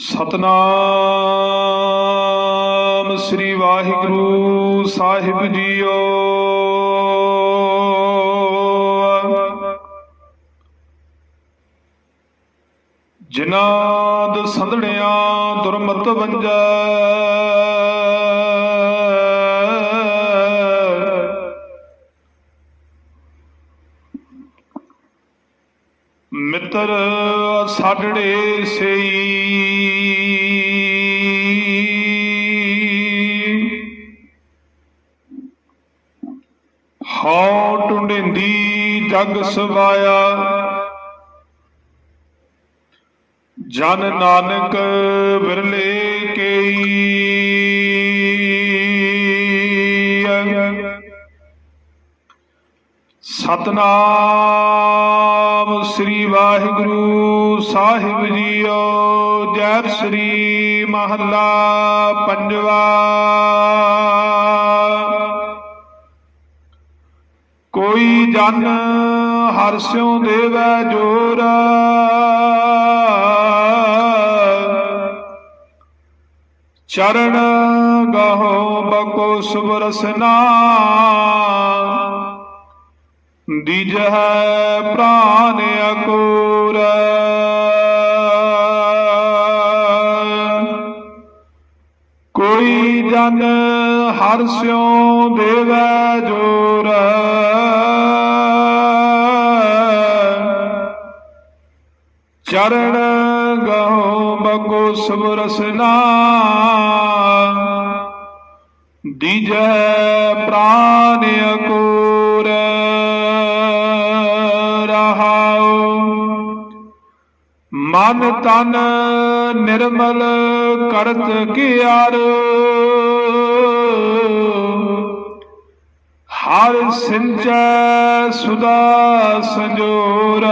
ਸਤਨਾਮ ਸ੍ਰੀ ਵਾਹਿਗੁਰੂ ਸਾਹਿਬ ਜੀਓ। ਜਿਨ੍ਹਾਂ ਦ ਸੰਧਣਿਆਂ ਦੁਰਮਤ ਵੰਜੈ ਮਿੱਤਰ ਸਾਡੜੇ ਸਈ। ਹਉ ਟੁੰਡਿੰਦੀ ਜਗ ਸਵਾਇਆ। ਜਨ ਨਾਨਕ ਬਿਰਲੇ ਕੇਈ। ਸਤਨਾਮ ਸ੍ਰੀ ਵਾਹਿਗੁਰੂ ਸਾਹਿਬ ਜੀਓ, ਜੈ ਸ੍ਰੀ ਮਹੱਲਾ ਪੰਜਵਾ। ਕੋਈ ਜਨ ਹਰਸਿਉ ਦੇਵੈ ਜੋਰ। ਚਰਨ ਗਹੋ ਬਕੋ ਸੁਬਰਸਨਾ ਦੀਜਹਿ ਪ੍ਰਾਨ ਅਕੂਰ। ਕੋਈ ਜਨ ਹਰ ਸਿਉ ਦੇਵੈ ਜੋਰ। ਚਰਨ ਬਗੋ ਬਕੋ ਸੁਬਰਸਨਾ ਦੀਜੈ ਪ੍ਰਾਨ ਅਕੂਰ। ਮਨ ਤਨ ਨਿਰਮਲ ਕਰਤ ਕੀਆਰ ਹਰ ਸਿੰਚੈ ਸੁਦਾ ਸੰਜੋਰ।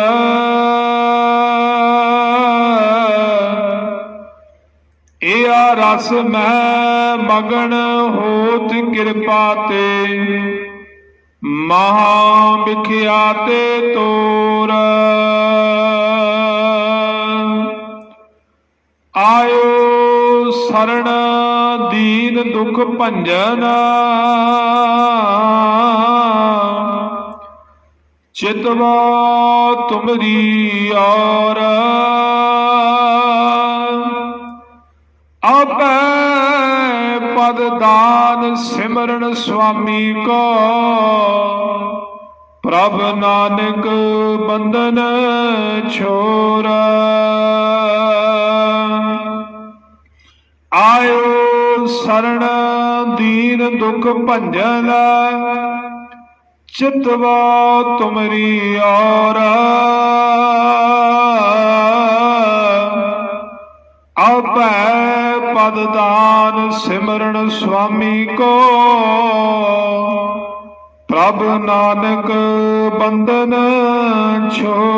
ਏਆ ਰਸ ਮੈਂ ਮਗਨ ਹੋਤ ਕਿਰਪਾ ਤੇ। ਮਹਾ ਵਿਖਿਆ ਤੇ ਤੋਰ। ਸਰਣ ਦੀਨ ਦੁਖ ਭੰਜਨ। ਚਿਤਵਾ ਤੁਮਰੀ ਔਰ। ਆਪੈ ਪਦ ਦਾਨ ਸਿਮਰਨ ਸੁਆਮੀ ਕੋ। ਪ੍ਰਭ ਨਾਨਕ ਬੰਧਨ ਛੋਰ। ਸਰਣ ਦੀਨ ਦੁਖ ਭੰਜਨ, ਚਿਤਵਾ ਤੁਮਰੀ ਔਰ। ਆਪੈ ਪਦ ਦਾਨ ਸਿਮਰਨ ਸੁਆਮੀ ਕੋ। ਪ੍ਰਭ ਨਾਨਕ ਬੰਧਨ ਛੋ।